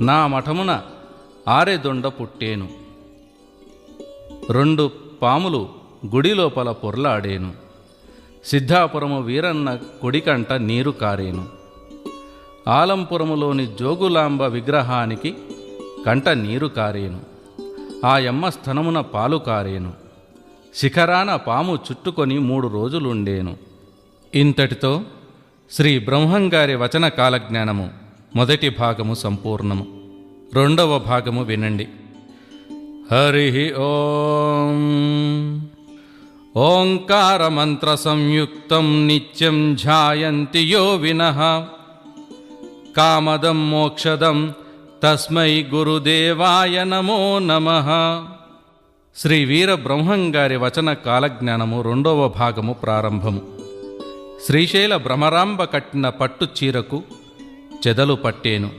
నా మఠమున ఆరెదొండ పుట్టేను. రెండు పాములు గుడి లోపల పొర్లాడేను. సిద్ధాపురము వీరన్న కొడికంట నీరు కారేను. ఆలంపురములోని జోగులాంబ విగ్రహానికి కంట నీరు కారేను. ఆ యమ్మ స్థనమున పాలు కారేను. శిఖరాన పాము చుట్టుకొని మూడు రోజులుండేను. ఇంతటితో శ్రీ బ్రహ్మంగారి వచన కాలజ్ఞానము. మొదటి భాగము సంపూర్ణము. రెండవ భాగము వినండి. హరి ఓం. ఓంకారమంత్ర సంయుక్తం నిత్యం ధ్యాయంతి యో విన. కామదం మోక్షదం తస్మై గురుదేవాయ నమో నమః. శ్రీ వీర బ్రహ్మంగారి వచన కాలజ్ఞానము రెండవ భాగము ప్రారంభము. శ్రీశైల భ్రమరాంబ కట్టిన పట్టు చీరకు చెదలు పట్టేను.